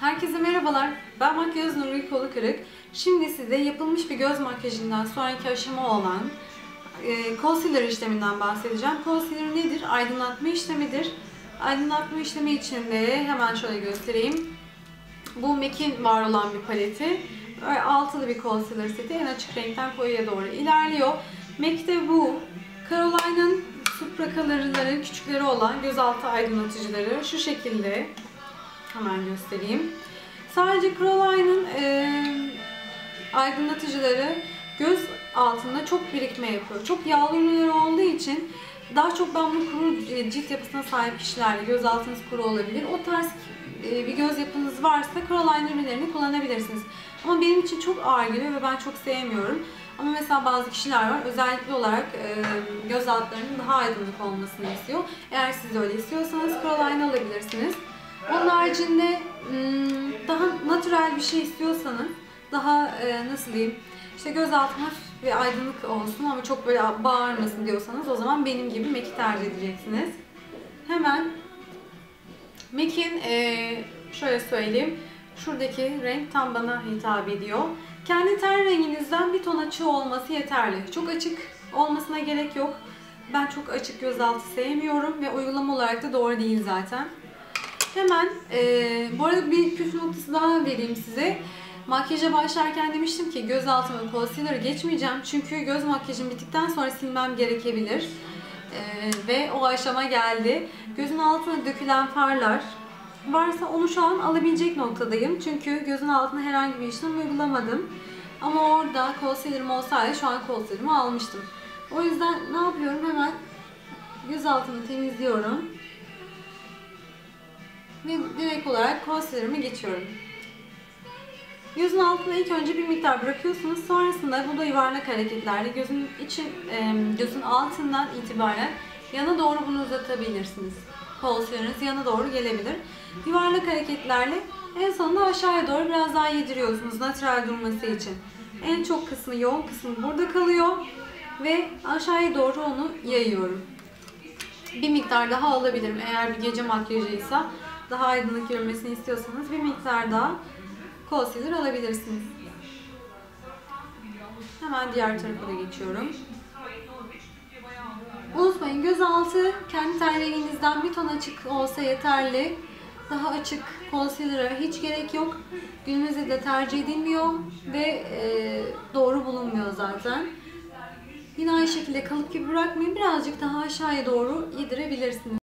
Herkese merhabalar. Ben makyöz Nurgül Kolu Kırık. Şimdi size yapılmış bir göz makyajından sonraki aşama olan e, concealer işleminden bahsedeceğim. Concealer nedir? Aydınlatma işlemidir. Aydınlatma işlemi için de hemen şöyle göstereyim. Bu MAC'in var olan bir paleti. Böyle altılı bir concealer seti. En açık renkten koyuya doğru ilerliyor. MAC'te bu. Caroline'ın Supra Color'ların küçükleri olan gözaltı aydınlatıcıları şu şekilde. Hemen göstereyim. Sadece Caroline'ın e, aydınlatıcıları göz altında çok birikme yapıyor. Çok yağlı ürünleri olduğu için daha çok ben bunu kuru e, cilt yapısına sahip kişilerle göz altınız kuru olabilir. O tarz e, bir göz yapınız varsa Caroline ürünlerini kullanabilirsiniz. Ama benim için çok ağır geliyor ve ben çok sevmiyorum. Ama mesela bazı kişiler var özellikle olarak e, göz altlarının daha aydınlık olmasını istiyor. Eğer siz öyle istiyorsanız Caroline alabilirsiniz. Onun haricinde hmm, daha natürel bir şey istiyorsanız daha e, nasıl diyeyim işte göz altı ve aydınlık olsun ama çok böyle bağırmasın diyorsanız o zaman benim gibi MAC'i tercih edeceksiniz. Hemen MAC'in e, şöyle söyleyeyim şuradaki renk tam bana hitap ediyor. Kendi ten renginizden bir ton açığı olması yeterli. Çok açık olmasına gerek yok. Ben çok açık gözaltı sevmiyorum ve uygulama olarak da doğru değil zaten. Hemen e, bu arada bir püf noktası daha vereyim size. Makyaja başlarken demiştim ki göz altımı concealer'ı geçmeyeceğim. Çünkü göz makyajım bittikten sonra silmem gerekebilir. E, ve o aşama geldi. Gözün altına dökülen farlar varsa onu şu an alabilecek noktadayım. Çünkü gözün altına herhangi bir işlem uygulamadım. Ama orada concealer'ım olsaydı şu an concealer'ımı almıştım. O yüzden ne yapıyorum? Hemen göz altını temizliyorum. Ve direkt olarak concealer'ımı geçiyorum. Gözün altına ilk önce bir miktar bırakıyorsunuz. Sonrasında bu da yuvarlak hareketlerle gözün için gözün altından itibaren yana doğru bunu uzatabilirsiniz. Concealer'ınız yana doğru gelebilir. Yuvarlak hareketlerle en sonunda aşağıya doğru biraz daha yediriyorsunuz natural durması için. En çok kısmı, yoğun kısmı burada kalıyor ve aşağıya doğru onu yayıyorum. Bir miktar daha alabilirim eğer bir gece makyajıysa daha aydınlık görünmesini istiyorsanız bir miktar daha concealer alabilirsiniz. Hemen diğer tarafa da geçiyorum. Unutmayın gözaltı kendi ten renginizden bir ton açık olsa yeterli. Daha açık concealer'a hiç gerek yok. Günümüzde de tercih edilmiyor ve e, doğru bulunmuyor zaten. Yine aynı şekilde kalıp gibi bırakmayın. Birazcık daha aşağıya doğru yedirebilirsiniz.